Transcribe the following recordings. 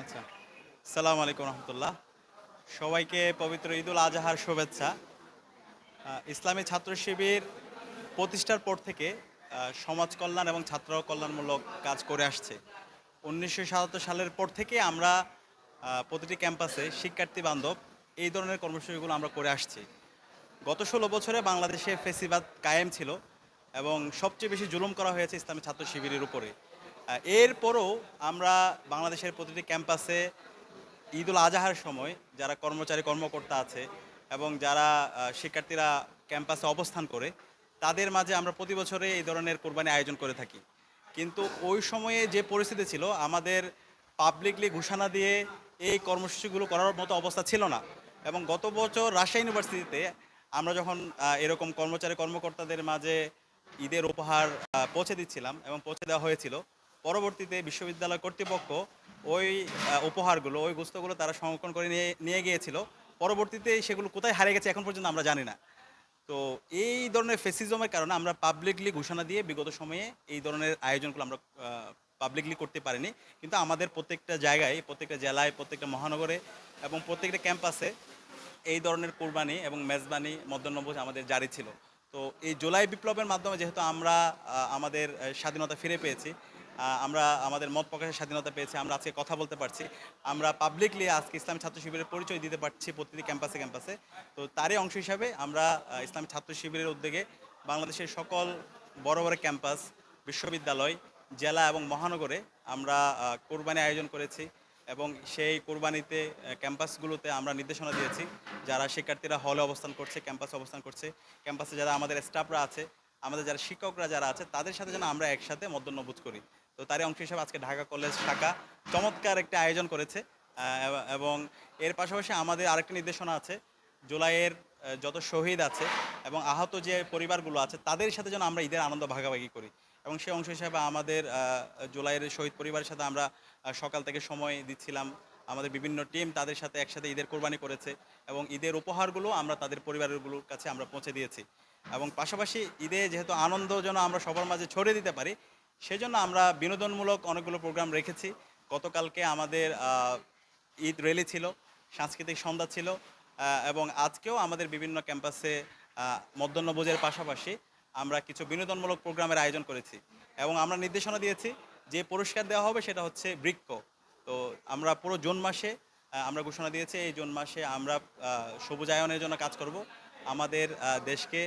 আচ্ছা। সালাম আলাইকুম রহমতুল্লাহ। সবাইকে পবিত্র ঈদুল আজহার শুভেচ্ছা। ইসলামী ছাত্র শিবির প্রতিষ্ঠার পর থেকে সমাজ কল্যাণ এবং ছাত্র কল্যাণমূলক কাজ করে আসছে। উনিশশো সাতাত্তর সালের পর থেকে আমরা প্রতিটি ক্যাম্পাসে শিক্ষার্থী বান্ধব এই ধরনের কর্মসূচিগুলো আমরা করে আসছি। গত ষোলো বছরে বাংলাদেশে ফেসিবাদ কায়েম ছিল এবং সবচেয়ে বেশি জুলুম করা হয়েছে ইসলামী ছাত্র শিবিরের উপরে। এরপরও আমরা বাংলাদেশের প্রতিটি ক্যাম্পাসে ঈদুল আজহার সময় যারা কর্মচারী, কর্মকর্তা আছে এবং যারা শিক্ষার্থীরা ক্যাম্পাসে অবস্থান করে, তাদের মাঝে আমরা প্রতি বছরে এই ধরনের কোরবানি আয়োজন করে থাকি। কিন্তু ওই সময়ে যে পরিস্থিতি ছিল, আমাদের পাবলিকলি ঘোষণা দিয়ে এই কর্মসূচিগুলো করার মতো অবস্থা ছিল না। এবং গত বছর রাজশাহী ইউনিভার্সিটিতে আমরা যখন এরকম কর্মচারী কর্মকর্তাদের মাঝে ঈদের উপহার পৌঁছে দিচ্ছিলাম এবং পৌঁছে দেওয়া হয়েছিল, পরবর্তীতে বিশ্ববিদ্যালয় কর্তৃপক্ষ ওই উপহারগুলো, ওই বস্তুগুলো তারা সংরক্ষণ করে নিয়ে নিয়ে গিয়েছিল। পরবর্তীতে সেগুলো কোথায় হারিয়ে গেছে এখন পর্যন্ত আমরা জানি না। তো এই ধরনের ফেসিজমের কারণে আমরা পাবলিকলি ঘোষণা দিয়ে বিগত সময়ে এই ধরনের আয়োজনগুলো আমরা পাবলিকলি করতে পারিনি। কিন্তু আমাদের প্রত্যেকটা জায়গায়, প্রত্যেকটা জেলায়, প্রত্যেকটা মহানগরে এবং প্রত্যেকটা ক্যাম্পাসে এই ধরনের কোরবানি এবং মেজবানি মধ্যাহ্নভোজ আমাদের জারি ছিল। তো এই জুলাই বিপ্লবের মাধ্যমে যেহেতু আমরা আমাদের স্বাধীনতা ফিরে পেয়েছি আমরা আমাদের মত প্রকাশের স্বাধীনতা পেয়েছি, আমরা আজকে কথা বলতে পারছি। আমরা পাবলিকলি আজকে ইসলামী ছাত্র শিবিরের পরিচয় দিতে পারছি প্রতিটি ক্যাম্পাসে ক্যাম্পাসে তো তারই অংশ হিসাবে আমরা ইসলামী ছাত্র শিবিরের উদ্যোগে বাংলাদেশের সকল বড় বড় ক্যাম্পাস বিশ্ববিদ্যালয়, জেলা এবং মহানগরে আমরা কোরবানি আয়োজন করেছি। এবং সেই কোরবানিতে ক্যাম্পাসগুলোতে আমরা নির্দেশনা দিয়েছি, যারা শিক্ষার্থীরা হলে অবস্থান করছে, ক্যাম্পাসে অবস্থান করছে, ক্যাম্পাসে যারা আমাদের স্টাফরা আছে, আমাদের যারা শিক্ষকরা যারা আছে, তাদের সাথে যেন আমরা একসাথে মধ্যাহ্নভোজ করি। তো তারই অংশ হিসেবে আজকে ঢাকা কলেজ শাখা চমৎকার একটা আয়োজন করেছে এবং এর পাশাপাশি আমাদের আরেকটি নির্দেশনা আছে, জুলাইয়ের যত শহীদ আছে এবং আহত যে পরিবারগুলো আছে, তাদের সাথে যেন আমরা ঈদের আনন্দ ভাগাভাগি করি। এবং সেই অংশ হিসাবে আমাদের জুলাইয়ের শহীদ পরিবারের সাথে আমরা সকাল থেকে সময় দিচ্ছিলাম। আমাদের বিভিন্ন টিম তাদের সাথে একসাথে ঈদের কোরবানি করেছে এবং ঈদের উপহারগুলো আমরা তাদের পরিবারগুলোর কাছে আমরা পৌঁছে দিয়েছি। এবং পাশাপাশি ঈদে যেহেতু আনন্দ যেন আমরা সবার মাঝে ছড়িয়ে দিতে পারি, সেজন্য আমরা বিনোদনমূলক অনেকগুলো প্রোগ্রাম রেখেছি। গতকালকে আমাদের ঈদ র্যালি ছিল, সাংস্কৃতিক সন্ধ্যা ছিল এবং আজকেও আমাদের বিভিন্ন ক্যাম্পাসে মধ্যাহ্নভোজের পাশাপাশি আমরা কিছু বিনোদনমূলক প্রোগ্রামের আয়োজন করেছি। এবং আমরা নির্দেশনা দিয়েছি যে পুরস্কার দেওয়া হবে সেটা হচ্ছে বৃক্ষ। তো আমরা পুরো জুন মাসে আমরা ঘোষণা দিয়েছি, এই জুন মাসে আমরা সবুজায়নের জন্য কাজ করব। আমাদের দেশকে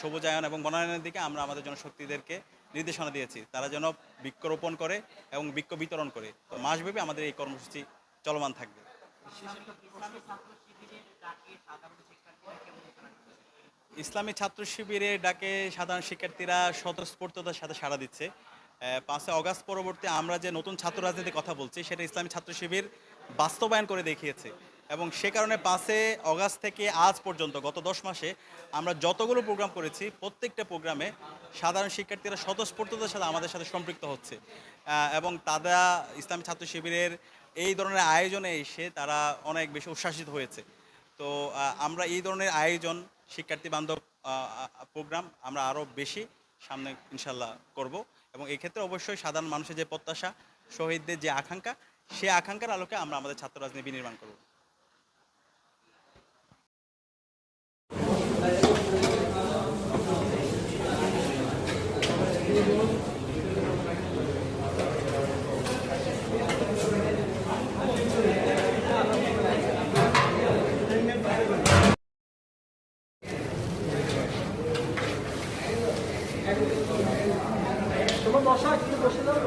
সবুজায়ন এবং বনায়নের দিকে আমরা আমাদের জনশক্তিদেরকে নির্দেশনা দিয়েছি। তারা যেন বৃক্ষরোপণ করে এবং বৃক্ষ বিতরণ করে। তো মাসব্যাপী আমাদের এই কর্মসূচি চলমান থাকবে। ইসলামী ছাত্র শিবিরের ডাকে সাধারণ শিক্ষার্থীরা স্বতঃস্ফূর্ততার সাথে সাড়া দিচ্ছে। পাঁচই অগাস্ট পরবর্তী আমরা যে নতুন ছাত্র রাজনীতির কথা বলছি, সেটা ইসলামী ছাত্র শিবির বাস্তবায়ন করে দেখিয়েছে। এবং সে কারণে পাঁচে অগাস্ট থেকে আজ পর্যন্ত, গত দশ মাসে, আমরা যতগুলো প্রোগ্রাম করেছি, প্রত্যেকটা প্রোগ্রামে সাধারণ শিক্ষার্থীরা স্বতঃস্ফূর্ততার সাথে আমাদের সাথে সম্পৃক্ত হচ্ছে। এবং তারা ইসলামী ছাত্র শিবিরের এই ধরনের আয়োজনে এসে তারা অনেক বেশি উচ্ছ্বাসিত হয়েছে। তো আমরা এই ধরনের আয়োজন, শিক্ষার্থী বান্ধব প্রোগ্রাম আমরা আরও বেশি সামনে ইনশাল্লাহ করব এবং এই ক্ষেত্রে অবশ্যই সাধারণ মানুষের যে প্রত্যাশা, শহীদদের যে আকাঙ্ক্ষা, সে আকাঙ্ক্ষার আলোকে আমরা আমাদের ছাত্র রাজনীতি বিনির্মাণ করব। তোমার বসা একটু বসে দাও